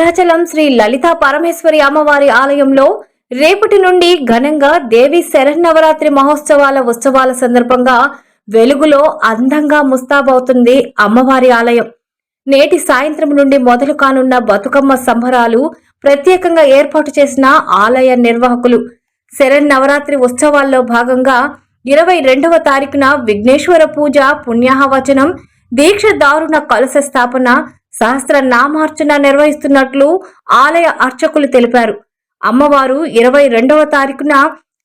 భద్రాచలం శ్రీ లలితా పరమేశ్వరి అమ్మవారి ఆలయంలో రేపటి నుండి ఘనంగా దేవి శరన్నవరాత్రి మహోత్సవాల ఉత్సవాల సందర్భంగా వెలుగులో అందంగా ముస్తాబవుతుంది అమ్మవారి ఆలయం. నేటి సాయంత్రం నుండి మొదలు కానున్న బతుకమ్మ సంబరాలు ప్రత్యేకంగా ఏర్పాటు చేసిన ఆలయ నిర్వాహకులు. శరన్నవరాత్రి ఉత్సవాల్లో భాగంగా ఇరవై రెండవ తారీఖున విఘ్నేశ్వర పూజ పుణ్యాహవచనం దీక్ష దారుణ కలశ స్థాపన సహస్ర నామార్చన నిర్వహిస్తున్నట్లు ఆలయ అర్చకులు తెలిపారు. అమ్మవారు ఇరవై రెండవ తారీఖున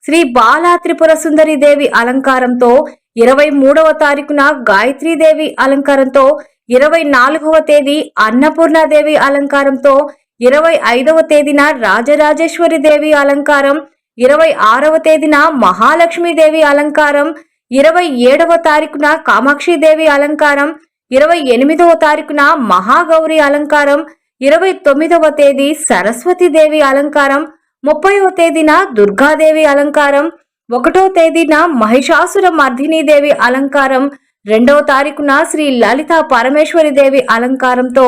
శ్రీ బాలా త్రిపుర సుందరి దేవి అలంకారంతో ఇరవై మూడవ తారీఖున గాయత్రీదేవి అలంకారంతో ఇరవై నాలుగవ తేదీ అన్నపూర్ణాదేవి అలంకారంతో ఇరవై ఐదవ తేదీన రాజరాజేశ్వరి దేవి అలంకారం ఇరవై ఆరవ తేదీన మహాలక్ష్మీదేవి అలంకారం ఇరవై ఏడవ తారీఖున కామాక్షిదేవి అలంకారం ఇరవై ఎనిమిదవ తారీఖున మహాగౌరి అలంకారం ఇరవై తొమ్మిదవ తేదీ సరస్వతీదేవి అలంకారం ముప్పైవ తేదీన దుర్గాదేవి అలంకారం ఒకటో తేదీన మహిషాసుర మర్దినీదేవి అలంకారం రెండవ తారీఖున శ్రీ లలిత పరమేశ్వరి దేవి అలంకారంతో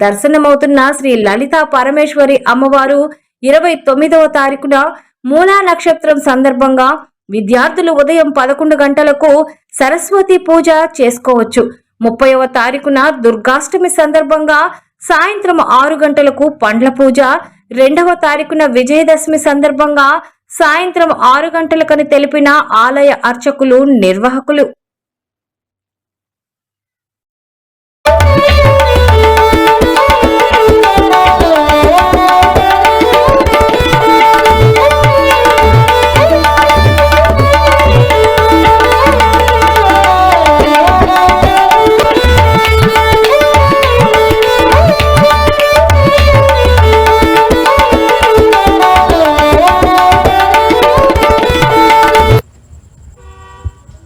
దర్శనమవుతున్న శ్రీ లలిత పరమేశ్వరి అమ్మవారు ఇరవై తొమ్మిదవ తారీఖున మూలా నక్షత్రం సందర్భంగా విద్యార్థులు ఉదయం పదకొండు గంటలకు సరస్వతి పూజ చేసుకోవచ్చు. ముప్పైవ తారీఖున దుర్గాష్టమి సందర్భంగా సాయంత్రం ఆరు గంటలకు పండ్ల పూజ రెండవ తారీఖున విజయదశమి సందర్భంగా సాయంత్రం ఆరు గంటలకని తెలిపిన ఆలయ అర్చకులు నిర్వాహకులు.